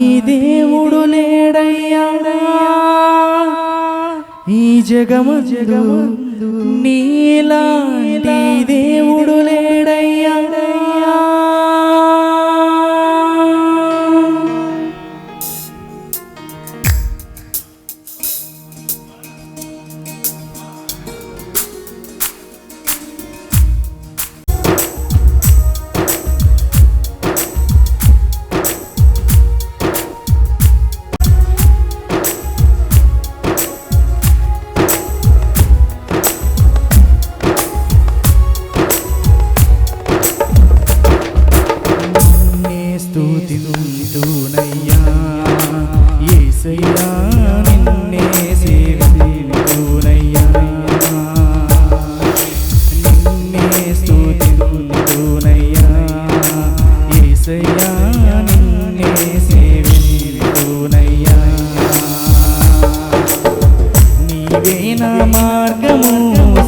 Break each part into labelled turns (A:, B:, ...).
A: ఈ దేవుడు లేడయ్యా ఈ జగము జగము నీలా దేవుడు యేసయ్యా నిన్నే సేవింతునయ్యా నిన్నే స్తుతింతునయ్యా యేసయ్యా నిన్నే సేవింతునయ్యా నీవే నా మార్గము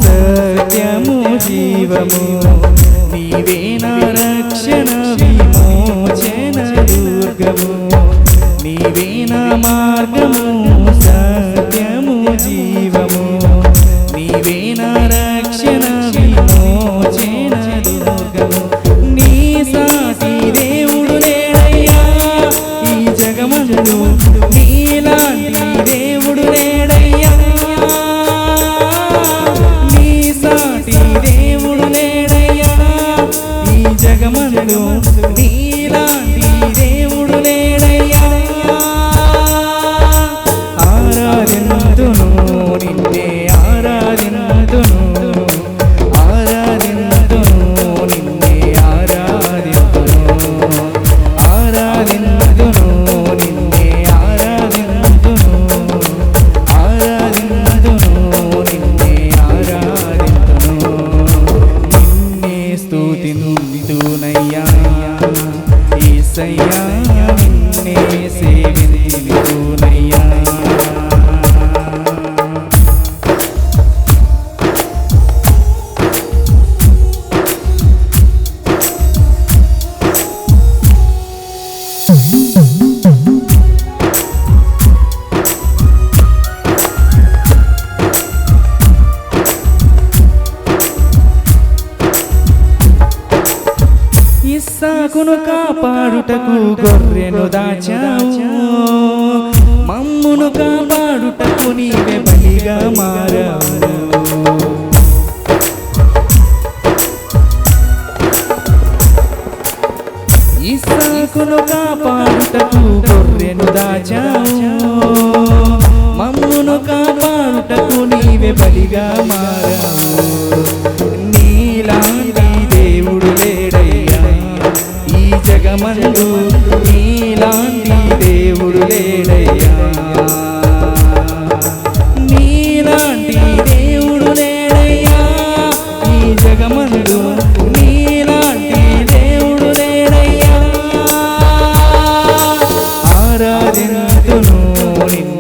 A: సత్యము జీవము. నీవే నా రక్షణ నీవే నా మార్గము సత్యము జీవము. నీవే నా రక్షణ విమోచన దుర్గము. నీ సాటి దేవుడు నేడయ్యా ఈ జగమందు నీలాంటి దేవుడు నేడయ్యా నీ సాటి దేవుడు నేడయ్యా ఈ జగమందు నీలాంటి ఇస్సాకును కాపాడుటకు గొర్రెను దాచావు. మమ్మును కాపాడుటకు నీవే బలిగా మారావు. ఇస్సాకును కాపాడుటకు గొర్రెను దాచావు. మమ్మును కాపాడుటకు నీవే బలిగా జగమందు నీలాంటి దేవుడు లేడయ్యా. నీలాంటి దేవుడు లేడయ్యా. ఈ జగమందు నీలాంటి దేవుడు లేడయ్యా. ఆరాధించును నిన్ను